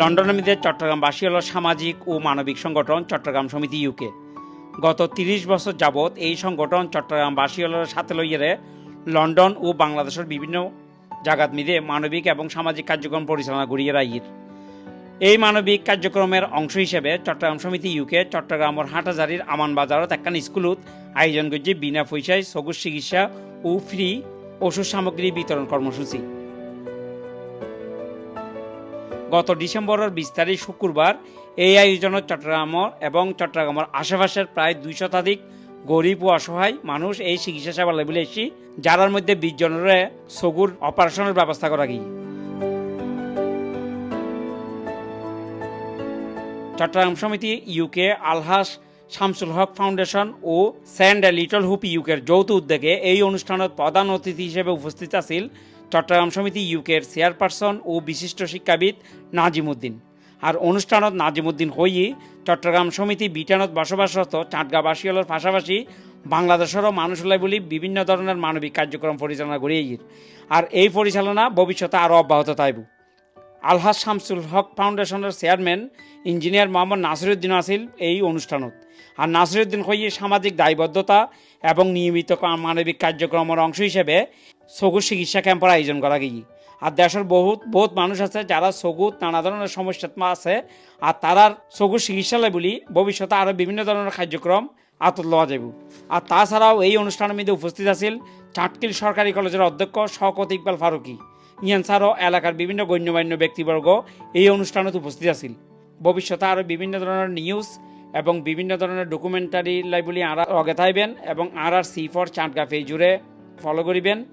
লন্ডনের মধ্যে চট্টগ্রামবাসী হল সামাজিক ও মানবিক সংগঠন চট্টগ্রাম সমিতি ইউকে। গত তিরিশ বছর যাবৎ এই সংগঠন চট্টগ্রামবাসী হল সাথে লইয়েরে লন্ডন ও বাংলাদেশের বিভিন্ন জায়গাত মিলে মানবিক এবং সামাজিক কার্যক্রম পরিচালনা করিয়ে রাইর। এই মানবিক কার্যক্রমের অংশ হিসেবে চট্টগ্রাম সমিতি ইউকে চট্টগ্রামের হাটাজারির আমান বাজারত একখান স্কুলত আয়োজন করছে বিনা পয়সায় চকুর চিকিৎসা ও ফ্রি ওষুধ সামগ্রী বিতরণ কর্মসূচি। গত ডিসেম্বরের বিশ তারিখ শুক্রবার এই আয়োজনত চট্টগ্রামর এবং চট্টগ্রামের আশেপাশের প্রায় দুই শতাধিক গরিব ও অসহায় মানুষ এই চিকিৎসা সেবা লেবলে এসি যারার মধ্যে বিশ জনের সগুর অপারেশনের ব্যবস্থা করা গিয়ে। চট্টগ্রাম সমিতি ইউকে আলহাস শামসুল হক ফাউন্ডেশন ও স্যান্ড লিটল হুপ ইউকের যৌথ উদ্যোগে এই অনুষ্ঠানত প্রধান অতিথি হিসেবে উপস্থিত আছিল চট্টগ্রাম সমিতি ইউকের চেয়ারপারসন ও বিশিষ্ট শিক্ষাবিদ নাজিমুদ্দিন। আর অনুষ্ঠানত নাজিমুদ্দিন হইয়ে চট্টগ্রাম সমিতি বিটানত বসবাসরত চাটগাঁবাসীগুলোর পাশাপাশি বাংলাদেশেরও মানুষ হলাই বলি বিভিন্ন ধরনের মানবিক কার্যক্রম পরিচালনা করিয়ে আর এই পরিচালনা ভবিষ্যতে আরও অব্যাহত থাকব আলহাজ শামসুল হক ফাউন্ডেশনের চেয়ারম্যান ইঞ্জিনিয়ার মোহাম্মদ নাসিরুদ্দিন আসিল এই অনুষ্ঠানত। আর নাসিরুদ্দিন হইয়ে সামাজিক দায়বদ্ধতা এবং নিয়মিত মানবিক কার্যক্রমের অংশ হিসেবে চকুর চিকিৎসা ক্যাম্পের আয়োজন করা গিয়ে আর দেশের বহুত বহুত মানুষ আছে যারা চকুত নানা ধরনের সমস্যা আছে আর তারার চকুর চিকিৎসালয় বলি ভবিষ্যতে আরও বিভিন্ন ধরনের কার্যক্রম আতত লওয়া যাব। আর তাছাড়াও এই অনুষ্ঠানের মধ্যে উপস্থিত আছিল চাটকিল সরকারি কলেজের অধ্যক্ষ শওকত ইকবাল ফারুকি ইয়ান ছাড়াও এলাকার বিভিন্ন গণ্যমান্য ব্যক্তিবর্গ এই অনুষ্ঠানত উপস্থিত আছিল। ভবিষ্যতে আরও বিভিন্ন ধরনের নিউজ এবং বিভিন্ন ধরনের ডকুমেন্টারি লাইবলি আরা অগে থাকবেন এবং আর আর সি ফর চাটগা পেজুরে ফলো করিবেন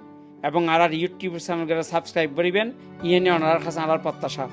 এবং আর ইউটিউব চ্যানেলগুলো সাবস্ক্রাইব করবেন। ইয়ে নিয়ে ওনার কাছে আমার প্রত্যাশা।